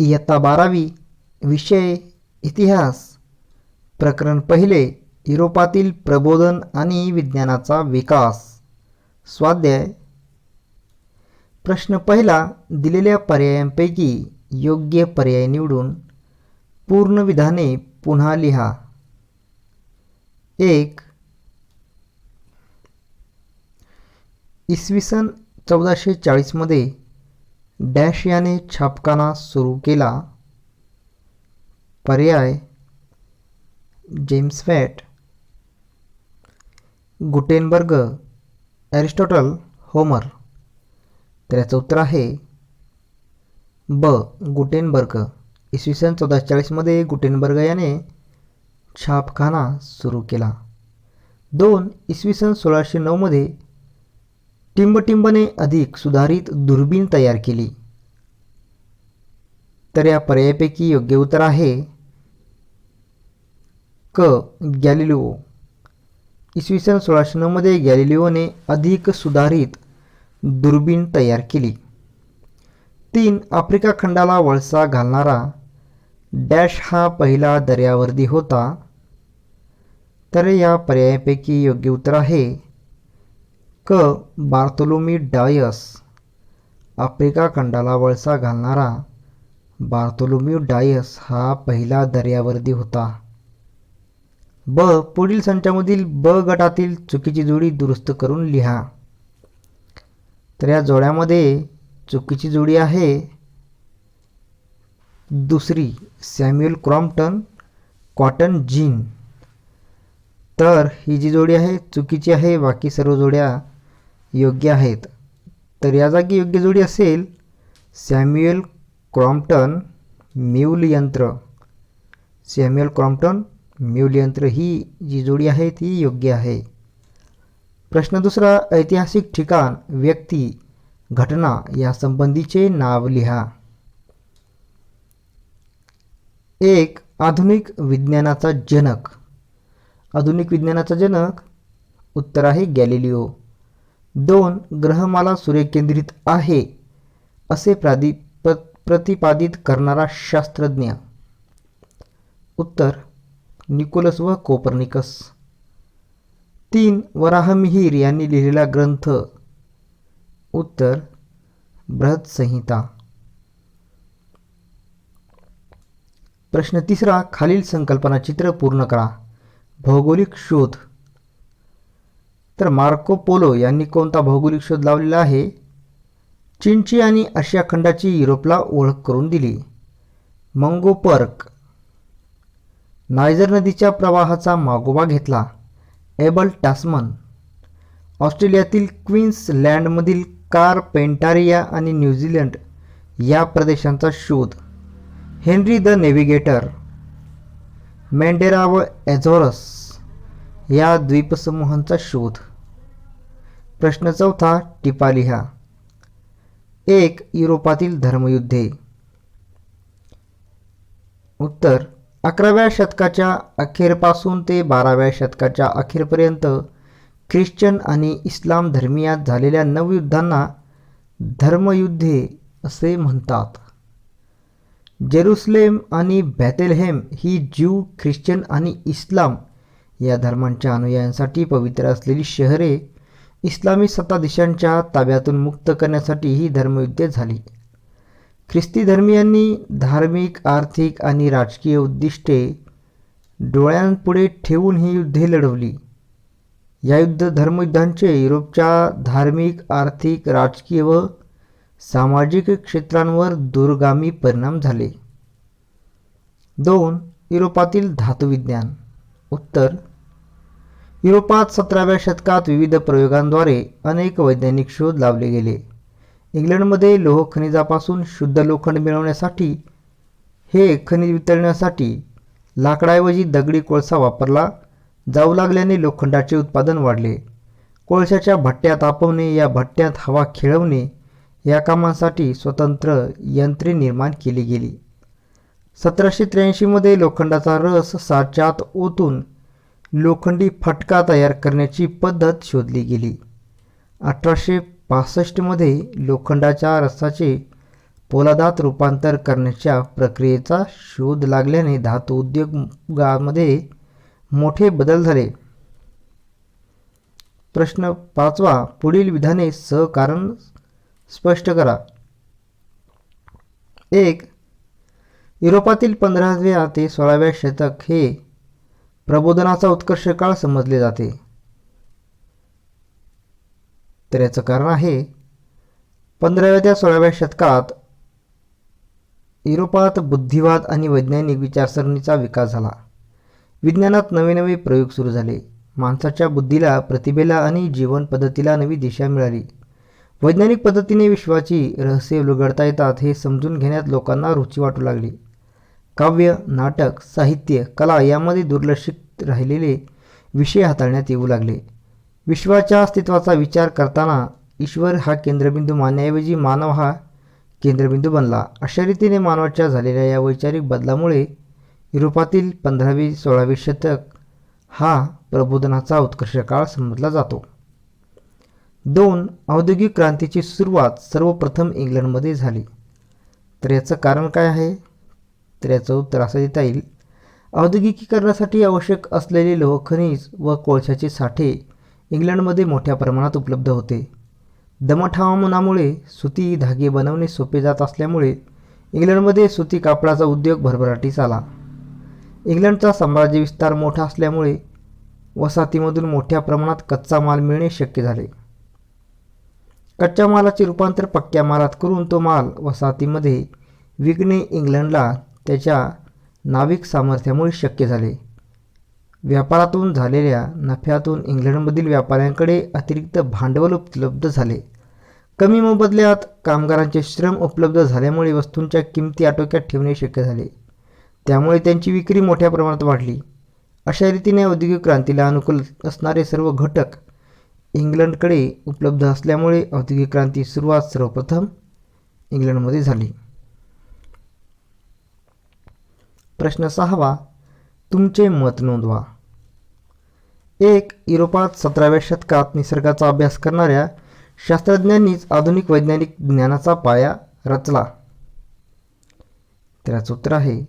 इयत्ता बारावी विषय इतिहास प्रकरण पहिले युरोपातील प्रबोधन आणि विज्ञानाचा विकास. स्वाध्याय. प्रश्न पहिला दिलेल्या पर्यायांपैकी योग्य पर्याय निवडून पूर्ण विधाने पुन्हा लिहा. एक. इसवी सन चौदाशे चाळीसमध्ये डॅश याने छापखाना सुरू केला. पर्याय James fat. Gutenberg Aristotle Homer. तर याचं उत्तर आहे ब. गुटेनबर्ग. इसवी सन चौदाशे चाळीसमध्ये गुटेनबर्ग याने छापखाना सुरू केला. दोन. इसवी सन सोळाशे नऊमध्ये टिंबटिंबने अधिक सुधारित दुर्बीण तयार केली. तर या पर्यायापैकी योग्य उत्तर आहे क. गॅलिलिओ. इसवी सन सोळाशे नऊमध्ये गॅलिलिओने अधिक सुधारित दुर्बीण तयार केली. तीन आफ्रिका खंडाला वळसा घालणारा डॅश हा पहिला दर्यावर्दी होता. तर या पर्यायापैकी योग्य उत्तर आहे क. Bartholomew Dias. आफ्रिका खंडाला वळसा घालणारा बार्थोलोम्यू डायस हा पहिला दर्यावर्दी होता. ब पुढील संचामधील ब गटातील चुकीची जोडी दुरुस्त करून लिहा. तर या जोड्यामध्ये चुकीची जोडी आहे दुसरी सॅम्युअल क्रॉम्प्टन कॉटन जीन. तर ही जी जोडी आहे चुकीची आहे बाकी सर्व जोड्या योग्य आहेत. तर या जागी योग्य जोडी असेल सॅम्युअल क्रॉम्प्टन म्यूल यंत्र सॅम्युअल क्रॉम्प्टन म्यूल यंत्र ही जी जोडी आहे ती योग्य आहे. प्रश्न दुसरा ऐतिहासिक ठिकाण व्यक्ती घटना या संबंधीचे नाव लिहा. एक आधुनिक विज्ञानाचा जनक. आधुनिक विज्ञानाचा जनक? उत्तर आहे गॅलिलिओ. दोन ग्रहमाला सूर्यकेंद्रित आहे असे प्रादि प्रतिपादित करणारा शास्त्रज्ञ. उत्तर निकोलस व कोपर्निकस. तीन वराहमिहीर यांनी लिहिलेला ग्रंथ. उत्तर बृहत्संहिता. प्रश्न तिसरा खालील संकल्पना चित्र पूर्ण करा. भौगोलिक शोध. तर मार्को पोलो यांनी कोणता भौगोलिक शोध लावलेला आहे? चीनची आणि आशिया खंडाची युरोपला ओळख करून दिली. मंगो पर्क. नायजर नदीच्या प्रवाहाचा मागोवा घेतला. Abel Tasman. ऑस्ट्रेलियातील क्वीन्सलँडमधील कार पेंटारिया आणि न्यूझीलंड या प्रदेशांचा शोध. Henry the navigator. मेंडेरा व एझोरस. या द्वीपसमूहांचा शोध. प्रश्न चौथा टिपा लिहा एक युरोपातील धर्मयुद्धे. उत्तर अकराव्या शतकाच्या अखेरपासून ते बाराव्या शतकाच्या अखेरपर्यंत ख्रिश्चन आणि इस्लाम धर्मियात झालेल्या नवयुद्धांना धर्मयुद्धे असे म्हणतात. जेरुसलेम आणि बॅतेलहेम ही ज्यू ख्रिश्चन आणि इस्लाम या धर्मांच्या अनुयायांसाठी पवित्र असलेली शहरे इस्लामी सत्ताधीशांच्या ताब्यातून मुक्त करण्यासाठी ही धर्मयुद्धे झाली. ख्रिस्ती धर्मियांनी धार्मिक आर्थिक आणि राजकीय उद्दिष्टे डोळ्यांपुढे ठेवून ही युद्धे लढवली. या युद्ध धर्मयुद्धांचे युरोपच्या धार्मिक आर्थिक राजकीय व सामाजिक क्षेत्रांवर दूरगामी परिणाम झाले. दोन युरोपातील धातुविज्ञान. उत्तर युरोपात सतराव्या शतकात विविध प्रयोगांद्वारे अनेक वैज्ञानिक शोध लावले गेले. इंग्लंडमध्ये लोह खनिजापासून शुद्ध लोखंड मिळवण्यासाठी हे खनिज वितळण्यासाठी लाकडाऐवजी दगडी कोळसा वापरला जाऊ लागल्याने लोखंडाचे उत्पादन वाढले. कोळशाच्या भट्ट्या तापवणे या भट्ट्यात हवा खेळवणे या कामांसाठी स्वतंत्र यंत्रे निर्माण केली गेली. सतराशे त्र्याऐंशीमध्ये लोखंडाचा रस साच्यात ओतून लोखंडी फटका तयार करण्याची पद्धत शोधली गेली. अठराशे पासष्टमध्ये लोखंडाच्या रसाचे पोलादात रूपांतर करण्याच्या प्रक्रियेचा शोध लागल्याने धातू उद्योगामध्ये मोठे बदल झाले. प्रश्न पाचवा पुढील विधाने सहकारण स्पष्ट करा. एक युरोपातील पंधराव्या ते सोळाव्या शतक हे प्रबोधनाचा उत्कर्ष काळ समजले जाते. तर याचं कारण आहे पंधराव्या ते सोळाव्या शतकात युरोपात बुद्धिवाद आणि वैज्ञानिक विचारसरणीचा विकास झाला. विज्ञानात नवे नवे प्रयोग सुरू झाले. माणसाच्या बुद्धीला प्रतिभेला आणि जीवन पद्धतीला नवी दिशा मिळाली. वैज्ञानिक पद्धतीने विश्वाची रहस्ये उलगडता येतात हे समजून घेण्यात लोकांना रुची वाटू लागली. काव्य नाटक साहित्य कला यामध्ये दुर्लक्षित राहिलेले विषय हाताळण्यात येऊ लागले. विश्वाच्या अस्तित्वाचा विचार करताना ईश्वर हा केंद्रबिंदू मानण्याऐवजी मानव हा केंद्रबिंदू बनला. अशा रीतीने मानवाच्या झालेल्या या वैचारिक बदलामुळे युरोपातील पंधरावी सोळावे शतक हा प्रबोधनाचा उत्कर्ष काळ समजला जातो. दोन औद्योगिक क्रांतीची सुरुवात सर्वप्रथम इंग्लंडमध्ये झाली. तर याचं कारण काय आहे? तर याचं उत्तर असं देता येईल. औद्योगिकीकरणासाठी आवश्यक असलेले लोहखनिज व कोळशाचे साठे इंग्लंडमध्ये मोठ्या प्रमाणात उपलब्ध होते. दमट हवामानामुळे सुती धागे बनवणे सोपे जात असल्यामुळे इंग्लंडमध्ये सुती कापडाचा उद्योग भरभराटीस आला. इंग्लंडचा साम्राज्य विस्तार मोठा असल्यामुळे वसाहतीमधून मोठ्या प्रमाणात कच्चा माल मिळणे शक्य झाले. कच्च्या मालाचे रूपांतर पक्क्या मालात करून तो माल वसाहतीमध्ये विकणे इंग्लंडला त्याच्या नाविक सामर्थ्यामुळे शक्य झाले. व्यापारातून झालेल्या नफ्यातून इंग्लंडमधील व्यापाऱ्यांकडे अतिरिक्त भांडवल उपलब्ध झाले. कमी मोबदल्यात कामगारांचे श्रम उपलब्ध झाल्यामुळे वस्तूंच्या किमती आटोक्यात ठेवणे शक्य झाले. त्यामुळे त्यांची विक्री मोठ्या प्रमाणात वाढली. अशा रीतीने औद्योगिक क्रांतीला अनुकूल असणारे सर्व घटक इंग्लंडकडे उपलब्ध असल्यामुळे औद्योगिक क्रांती सुरुवात सर्वप्रथम इंग्लंडमध्ये झाली. प्रश्न सहावा तुमचे मत नोंदवा. एक युरोपात सतराव्या शतकात निसर्गाचा अभ्यास करणाऱ्या शास्त्रज्ञांनीच आधुनिक वैज्ञानिक ज्ञानाचा पाया रचला. त्याचं उत्तर आहे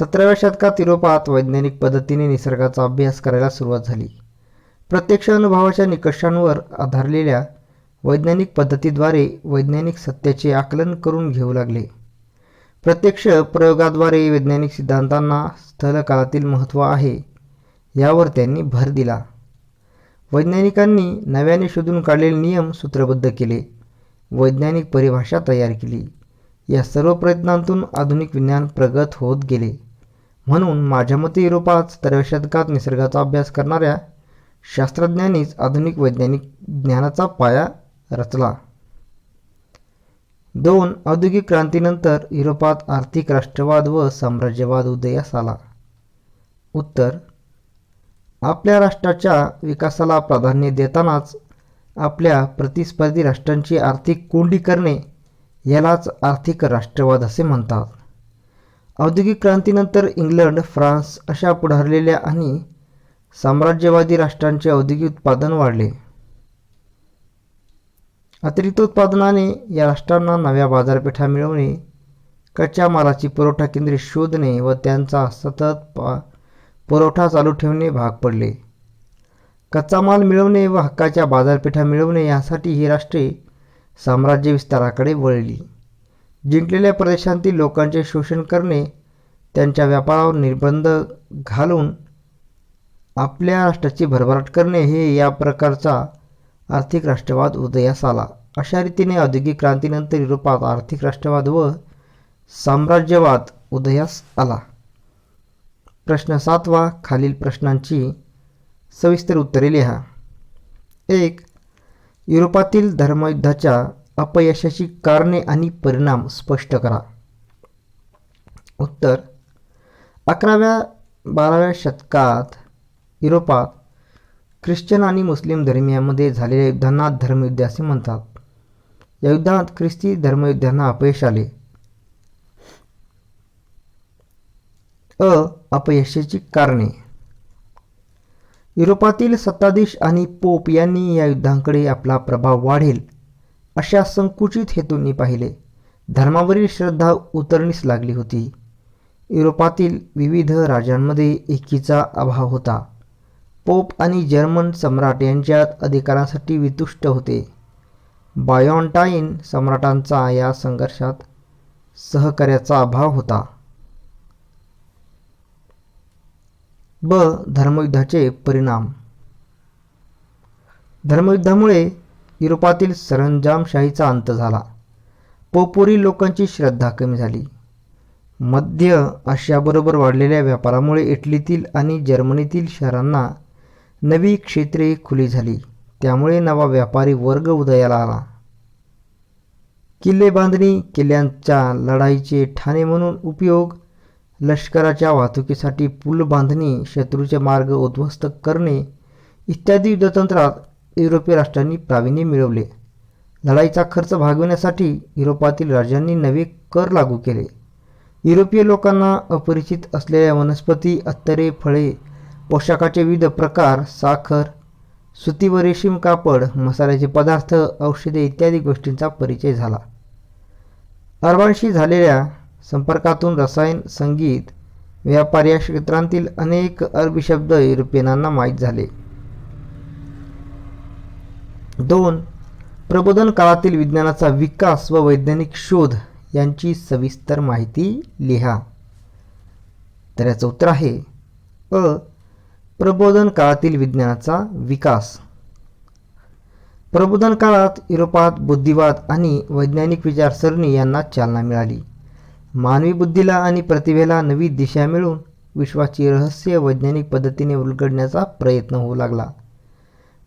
सतराव्या शतकात युरोपात वैज्ञानिक पद्धतीने निसर्गाचा अभ्यास करायला सुरुवात झाली. प्रत्यक्ष अनुभवाच्या निकषांवर आधारलेल्या वैज्ञानिक पद्धतीद्वारे वैज्ञानिक सत्याचे आकलन करून घेऊ लागले. प्रत्यक्ष प्रयोगाद्वारे वैज्ञानिक सिद्धांतांना स्थलकाळातील महत्त्व आहे यावर त्यांनी भर दिला. वैज्ञानिकांनी नव्याने शोधून काढलेले नियम सूत्रबद्ध केले. वैज्ञानिक परिभाषा तयार केली. या सर्व प्रयत्नांतून आधुनिक विज्ञान प्रगत होत गेले. म्हणून माझ्या मते युरोपात सतराव्या शतकात निसर्गाचा अभ्यास करणाऱ्या शास्त्रज्ञांनीच आधुनिक वैज्ञानिक ज्ञानाचा पाया रचला. दोन औद्योगिक क्रांतीनंतर युरोपात आर्थिक राष्ट्रवाद व साम्राज्यवाद उदयास आला. उत्तर आपल्या राष्ट्राच्या विकासाला प्राधान्य देतानाच आपल्या प्रतिस्पर्धी राष्ट्रांची आर्थिक कोंडी करणे यालाच आर्थिक राष्ट्रवाद असे म्हणतात. औद्योगिक क्रांतीनंतर इंग्लंड फ्रान्स अशा पुढारलेल्या आणि साम्राज्यवादी राष्ट्रांचे औद्योगिक उत्पादन वाढले. अतिरिक्त उत्पादनाने या राष्ट्रांना नव्या बाजारपेठा मिळवणे कच्च्या मालाची पुरवठा केंद्रे शोधणे व त्यांचा सतत पा पुरवठा चालू ठेवणे भाग पडले. कच्चा माल मिळवणे व हक्काच्या बाजारपेठा मिळवणे यासाठी ही राष्ट्रे साम्राज्य विस्ताराकडे वळली. जिंकलेल्या प्रदेशांतील लोकांचे शोषण करणे त्यांच्या व्यापारावर निर्बंध घालून आपल्या राष्ट्राची भरभराट करणे हे या प्रकारचा आर्थिक राष्ट्रवाद उदयास आला अशा रीतीने औद्योगिक क्रांतीनंतर युरोपात आर्थिक राष्ट्रवाद व साम्राज्यवाद उदयास आला प्रश्न सातवा खालील प्रश्नांची सविस्तर उत्तरे लिहा. एक युरोपातील धर्मयुद्धाच्या अपयशाची कारणे आणि परिणाम स्पष्ट करा. उत्तर अकराव्या बाराव्या शतकात युरोपात ख्रिश्चन आणि मुस्लिम धर्मियांमध्ये झालेल्या युद्धांना धर्मयुद्ध असे म्हणतात. या युद्धात ख्रिस्ती धर्मयुद्धांना अपयश आले. अ. अपयशाची कारणे. युरोपातील सत्ताधीश आणि पोप यांनी या युद्धांकडे आपला प्रभाव वाढेल अशा संकुचित हेतूंनी पाहिले. धर्मावरील श्रद्धा उतरणीस लागली होती. युरोपातील विविध राज्यांमध्ये एकीचा अभाव होता. पोप आणि जर्मन सम्राट यांच्यात अधिकारांसाठी वितुष्ट होते. बायॉन्टाईन सम्राटांचा या संघर्षात सहकार्याचा अभाव होता. ब. धर्मयुद्धाचे परिणाम. धर्मयुद्धामुळे युरोपातील सरंजामशाहीचा अंत झाला. पोपोरी लोकांची श्रद्धा कमी झाली. मध्य आशियाबरोबर वाढलेल्या व्यापारामुळे इटलीतील आणि जर्मनीतील शहरांना नवी क्षेत्रे खुली झाली. त्यामुळे नवा व्यापारी वर्ग उदयाला आला. किल्ले बांधणी किल्ल्यांच्या लढाईचे ठाणे म्हणून उपयोग लष्कराच्या वाहतुकीसाठी पूल बांधणी शत्रूचे मार्ग उद्ध्वस्त करणे इत्यादी युद्धतंत्रात युरोपीय राष्ट्रांनी प्रावीण्य मिळवले. लढाईचा खर्च भागविण्यासाठी युरोपातील राज्यांनी नवे कर लागू केले. युरोपीय लोकांना अपरिचित असलेल्या वनस्पती अत्तरे फळे पोशाखाचे विविध प्रकार साखर सुती व रेशीम कापड मसाल्याचे पदार्थ औषधे इत्यादी गोष्टींचा परिचय झाला. अरबांशी झालेल्या संपर्कातून रसायन संगीत व्यापार या क्षेत्रांतील अनेक अरबी शब्द युरोपियनांना माहीत झाले. दोन प्रबोधन काळातील विज्ञानाचा विकास व वैज्ञानिक शोध यांची सविस्तर माहिती लिहा. तर याचं उत्तर आहे अ प्रबोधन काळातील विज्ञानाचा विकास. प्रबोधन काळात युरोपात बुद्धिवाद आणि वैज्ञानिक विचारसरणी यांना चालना मिळाली. मानवी बुद्धीला आणि प्रतिभेला नवी दिशा मिळून विश्वाची रहस्य वैज्ञानिक पद्धतीने उलगडण्याचा प्रयत्न होऊ लागला.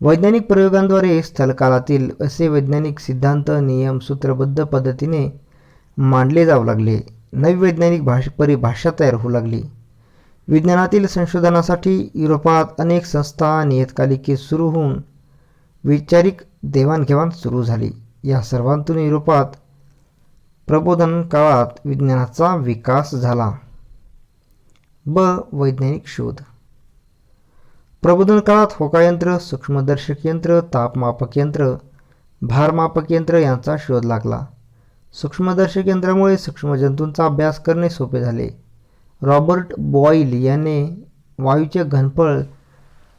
वैज्ञानिक प्रयोगांद्वारे स्थलकाळातील असे वैज्ञानिक सिद्धांत नियम सूत्रबद्ध पद्धतीने मांडले जाऊ लागले. नवी वैज्ञानिक भाष परिभाषा तयार होऊ लागली. विज्ञानातील संशोधनासाठी युरोपात अनेक संस्था नियतकालिके सुरू होऊन वैचारिक देवाणघेवाण सुरू झाली. या सर्वांतून युरोपात प्रबोधन काळात विज्ञानाचा विकास झाला. ब. वैज्ञानिक शोध. प्रबोधन काळात होकायंत्र सूक्ष्मदर्शक यंत्र तापमापक यंत्र भारमापक यंत्र यांचा शोध लागला. सूक्ष्मदर्शक यंत्रामुळे सूक्ष्मजंतूंचा अभ्यास करणे सोपे झाले. रॉबर्ट बॉईल याने वायूचे घनफळ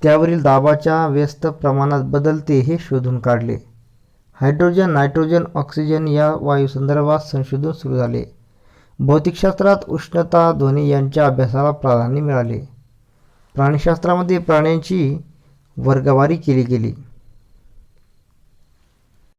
त्यावरील दाबाच्या व्यस्त प्रमाणात बदलते हे शोधून काढले. हायड्रोजन नायट्रोजन ऑक्सिजन या वायूसंदर्भात संशोधन सुरू झाले. भौतिकशास्त्रात उष्णता ध्वनी यांच्या अभ्यासाला प्राधान्य मिळाले. प्राणीशास्त्रामध्ये प्राण्यांची वर्गवारी केली गेली.